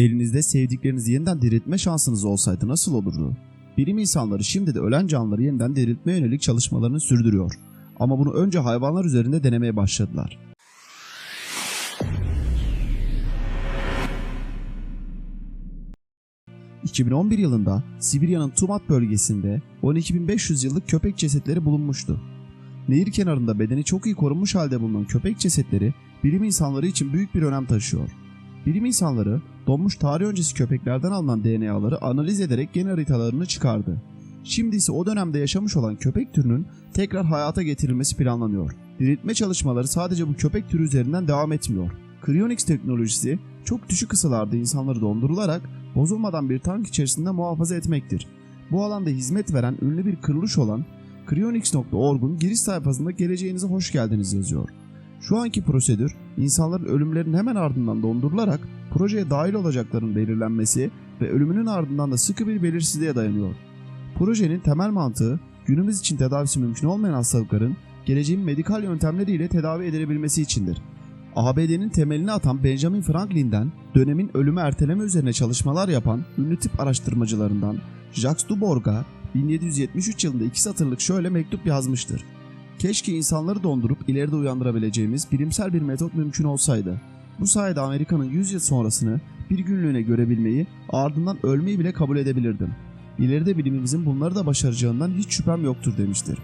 Elinizde sevdiklerinizi yeniden diriltme şansınız olsaydı nasıl olurdu? Bilim insanları şimdi de ölen canlıları yeniden diriltmeye yönelik çalışmalarını sürdürüyor. Ama bunu önce hayvanlar üzerinde denemeye başladılar. ...2011 yılında Sibirya'nın Tumat bölgesinde 12.500 yıllık köpek cesetleri bulunmuştu. Nehir kenarında bedeni çok iyi korunmuş halde bulunan köpek cesetleri bilim insanları için büyük bir önem taşıyor. Bilim insanları donmuş tarih öncesi köpeklerden alınan DNA'ları analiz ederek gen haritalarını çıkardı. Şimdi ise o dönemde yaşamış olan köpek türünün tekrar hayata getirilmesi planlanıyor. Diriltme çalışmaları sadece bu köpek türü üzerinden devam etmiyor. Cryonics teknolojisi çok düşük ısılarda insanları dondurularak bozulmadan bir tank içerisinde muhafaza etmektir. Bu alanda hizmet veren ünlü bir kuruluş olan Cryonics.org'un giriş sayfasında geleceğinize hoş geldiniz yazıyor. Şu anki prosedür insanların ölümlerinin hemen ardından dondurularak projeye dahil olacaklarının belirlenmesi ve ölümünün ardından da sıkı bir belirsizliğe dayanıyor. Projenin temel mantığı günümüz için tedavisi mümkün olmayan hastalıkların geleceğin medikal yöntemleriyle tedavi edilebilmesi içindir. ABD'nin temelini atan Benjamin Franklin'den dönemin ölümü erteleme üzerine çalışmalar yapan ünlü tıp araştırmacılarından Jacques Duborg'a 1773 yılında iki satırlık şöyle mektup yazmıştır. Keşke insanları dondurup ileride uyandırabileceğimiz bilimsel bir metot mümkün olsaydı. Bu sayede Amerika'nın 100 yıl sonrasını bir günlüğüne görebilmeyi, ardından ölmeyi bile kabul edebilirdim. İleride bilimimizin bunları da başaracağından hiç şüphem yoktur demiştir.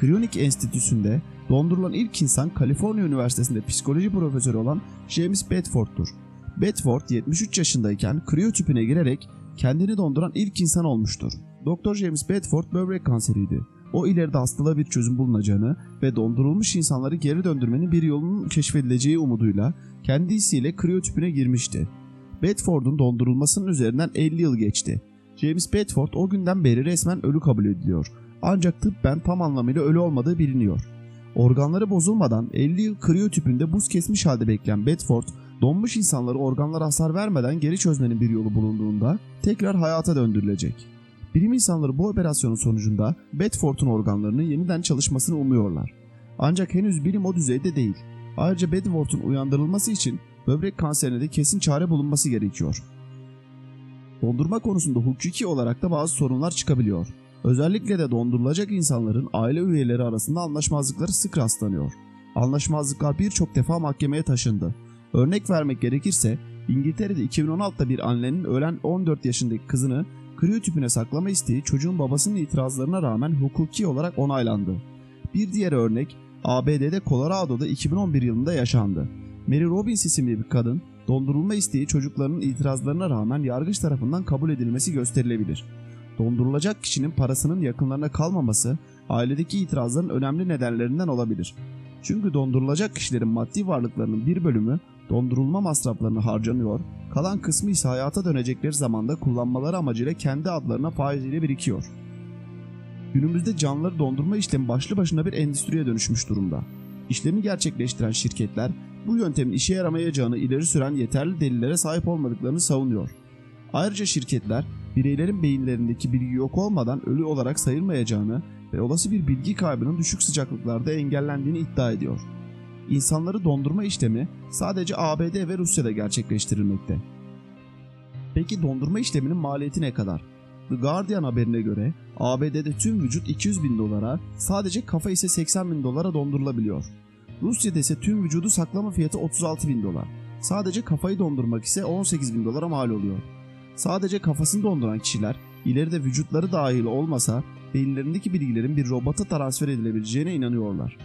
Cryonic Enstitüsü'nde dondurulan ilk insan Kaliforniya Üniversitesi'nde psikoloji profesörü olan James Bedford'tur. Bedford 73 yaşındayken kriyotüpüne girerek kendini donduran ilk insan olmuştur. Dr. James Bedford böbrek kanseriydi. O ileride hastalığa bir çözüm bulunacağını ve dondurulmuş insanları geri döndürmenin bir yolunun keşfedileceği umuduyla kendisiyle kriyotüpüne girmişti. Bedford'un dondurulmasının üzerinden 50 yıl geçti. James Bedford o günden beri resmen ölü kabul ediliyor. Ancak tıbben tam anlamıyla ölü olmadığı biliniyor. Organları bozulmadan 50 yıl kriyotüpünde buz kesmiş halde bekleyen Bedford, donmuş insanları organlara hasar vermeden geri çözmenin bir yolu bulunduğunda tekrar hayata döndürülecek. Bilim insanları bu operasyonun sonucunda Bedford'un organlarının yeniden çalışmasını umuyorlar. Ancak henüz bilim o düzeyde değil. Ayrıca Bedford'un uyandırılması için böbrek kanserine de kesin çare bulunması gerekiyor. Dondurma konusunda hukuki olarak da bazı sorunlar çıkabiliyor. Özellikle de dondurulacak insanların aile üyeleri arasında anlaşmazlıkları sık rastlanıyor. Anlaşmazlıklar birçok defa mahkemeye taşındı. Örnek vermek gerekirse İngiltere'de 2016'da bir annenin ölen 14 yaşındaki kızını kriyotüpüne saklama isteği çocuğun babasının itirazlarına rağmen hukuki olarak onaylandı. Bir diğer örnek ABD'de Colorado'da 2011 yılında yaşandı. Mary Robbins isimli bir kadın dondurulma isteği çocuklarının itirazlarına rağmen yargıç tarafından kabul edilmesi gösterilebilir. Dondurulacak kişinin parasının yakınlarına kalmaması ailedeki itirazların önemli nedenlerinden olabilir. Çünkü dondurulacak kişilerin maddi varlıklarının bir bölümü dondurulma masraflarını harcanıyor, kalan kısmı ise hayata dönecekleri zamanda kullanmaları amacıyla kendi adlarına faiziyle birikiyor. Günümüzde canlıları dondurma işlemi başlı başına bir endüstriye dönüşmüş durumda. İşlemi gerçekleştiren şirketler bu yöntemin işe yaramayacağını ileri süren yeterli delillere sahip olmadıklarını savunuyor. Ayrıca şirketler bireylerin beyinlerindeki bilgi yok olmadan ölü olarak sayılmayacağını ve olası bir bilgi kaybının düşük sıcaklıklarda engellendiğini iddia ediyor. İnsanları dondurma işlemi sadece ABD ve Rusya'da gerçekleştirilmekte. Peki dondurma işleminin maliyeti ne kadar? The Guardian haberine göre ABD'de tüm vücut 200 bin dolara, sadece kafa ise 80 bin dolara dondurulabiliyor. Rusya'da ise tüm vücudu saklama fiyatı 36 bin dolar. Sadece kafayı dondurmak ise 18 bin dolara mal oluyor. Sadece kafasını donduran kişiler ileride vücutları dahil olmasa beyinlerindeki bilgilerin bir robota transfer edilebileceğine inanıyorlar.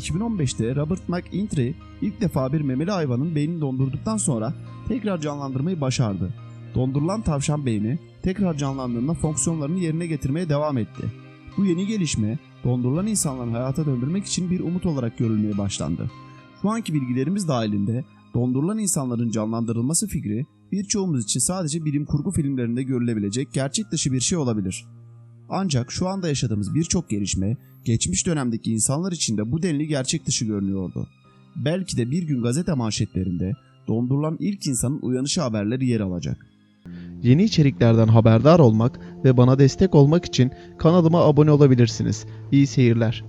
2015'te Robert McIntyre ilk defa bir memeli hayvanın beynini dondurduktan sonra tekrar canlandırmayı başardı. Dondurulan tavşan beyni tekrar canlandığında fonksiyonlarını yerine getirmeye devam etti. Bu yeni gelişme dondurulan insanları hayata döndürmek için bir umut olarak görülmeye başlandı. Şu anki bilgilerimiz dahilinde dondurulan insanların canlandırılması fikri birçoğumuz için sadece bilim kurgu filmlerinde görülebilecek gerçek dışı bir şey olabilir. Ancak şu anda yaşadığımız birçok gelişme geçmiş dönemdeki insanlar için de bu denli gerçek dışı görünüyordu. Belki de bir gün gazete manşetlerinde dondurulan ilk insanın uyanışı haberleri yer alacak. Yeni içeriklerden haberdar olmak ve bana destek olmak için kanalıma abone olabilirsiniz. İyi seyirler.